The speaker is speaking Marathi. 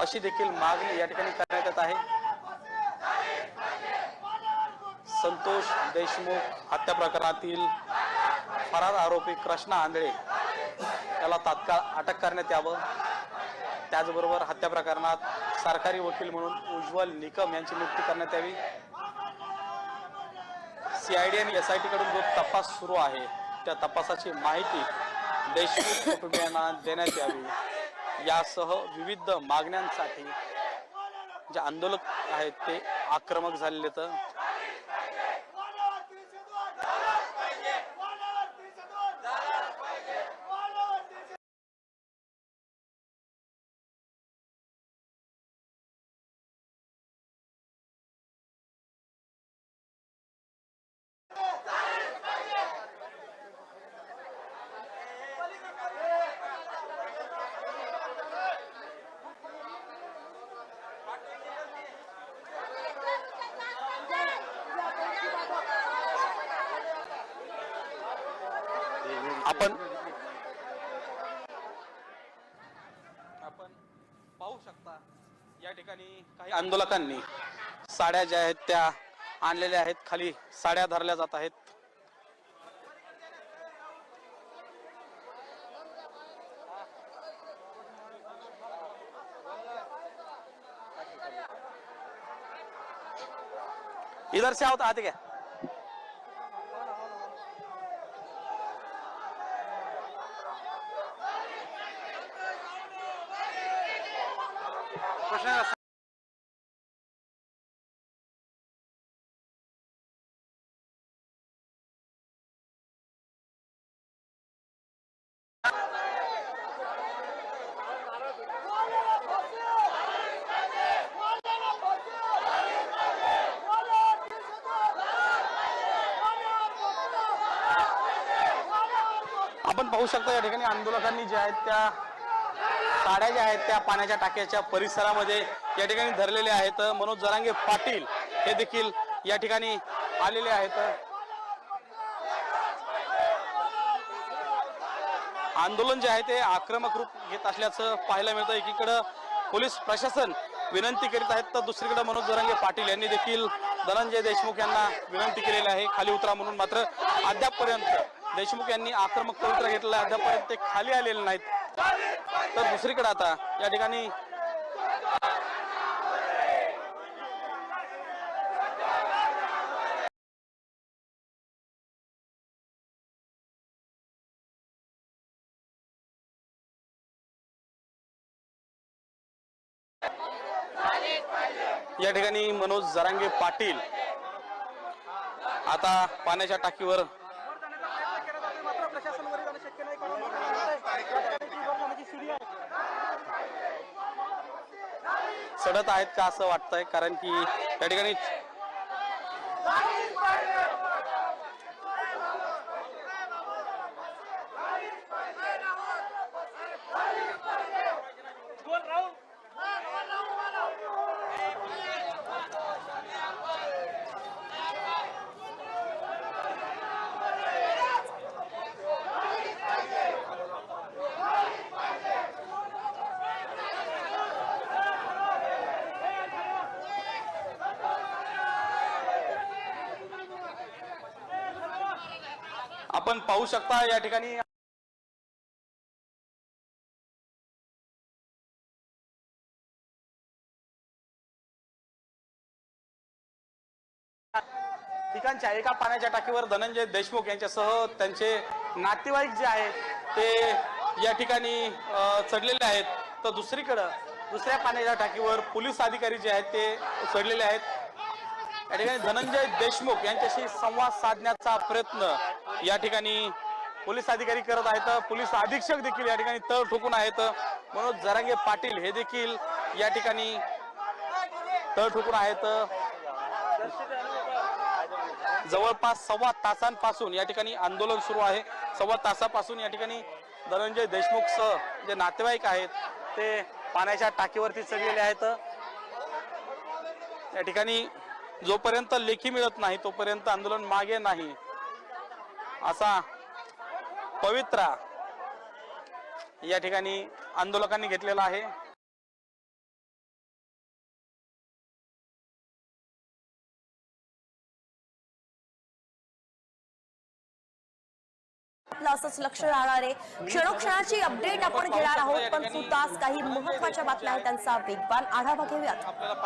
अशी देखील मागणी या ठिकाणी करण्यात येत आहे. संतोष देशमुख हत्या प्रकरणातील फरार आरोपी कृष्णा आंधळे त्याला तात्काळ अटक करण्यात यावं. त्याचबरोबर हत्या प्रकरणात सरकारी वकील म्हणून उज्ज्वल निकम यांची नियुक्ती करण्यात यावी. सीआयडी आणि एस आय टी कडून जो तपास सुरू आहे त्या तपासाची माहिती देशमुख कुटुंबियांना देण्यात यावी. यासह विविध मागण्यांसाठी जे आंदोलक आहेत ते आक्रमक झालेले तर आपण आपण पाहू शकता या ठिकाणी काही आंदोलकांनी साड्या ज्या आहेत त्या आणलेल्या आहेत खाली साड्या धरल्या जात आहेत. इधर से आओ तो आते क्या? प्रश्न आपण पाहू शकता या ठिकाणी आंदोलकांनी जे आहेत त्या गाड्या ज्या आहेत त्या पाण्याच्या टाक्याच्या परिसरामध्ये या ठिकाणी धरलेल्या आहेत. मनोज जरांगे पाटील हे देखील या ठिकाणी आलेले आहेत. आंदोलन जे आहे ते आक्रमक रूप घेत असल्याचं पाहायला मिळतं. एकीकडं पोलीस प्रशासन विनंती करीत आहेत तर दुसरीकडे मनोज जरांगे पाटील यांनी देखील धनंजय देशमुख यांना विनंती केलेली आहे. खाली उतरा म्हणून मात्र अद्यापपर्यंत देशमुख यांनी आक्रमक पवित्रा घेतलेला अद्यापपर्यंत ते खाली आलेले नाहीत. तर दुसरीकडे आता या ठिकाणी या ठिकाणी मनोज जरांगे पाटील आता पाण्याच्या टाकीवर चढत आहेत का असं वाटतंय? कारण की त्या ठिकाणी आपण पाहू शकता या ठिकाणी ठिकाणच्या एका पाण्याच्या टाकीवर धनंजय देशमुख यांच्यासह त्यांचे नातेवाईक जे आहेत ते या ठिकाणी चढलेले आहेत. तर दुसरीकडं दुसऱ्या पाण्याच्या टाकीवर पोलीस अधिकारी जे आहेत ते चढलेले आहेत. या ठिकाणी धनंजय देशमुख यांच्याशी संवाद साधण्याचा प्रयत्न या ठिकाणी पोलीस अधिकारी करत आहेत. पोलीस अधीक्षक देखील या ठिकाणी तळ ठोकून आहेत. मनोज जरांगे पाटील हे देखील या ठिकाणी तळ ठोकून आहेत. जवळपास सव्वा तासांपासून या ठिकाणी आंदोलन सुरू आहे. सव्वा तासापासून या ठिकाणी धनंजय देशमुख सह जे नातेवाईक आहेत ते पाण्याच्या टाकीवरती चढलेले आहेत. या ठिकाणी जोपर्यंत लेखी मिळत नाही तोपर्यंत आंदोलन मागे नाही. असा पवित्रा या ठिकाणी आंदोलकांनी घेतलेला आहे. आपलं असंच लक्ष राहणारे क्षणोक्षणाची अपडेट आपण घेणार आहोत पण तास काही महत्त्वाच्या बातम्या आहेत त्यांचा वेगवान आढावा घेऊयात.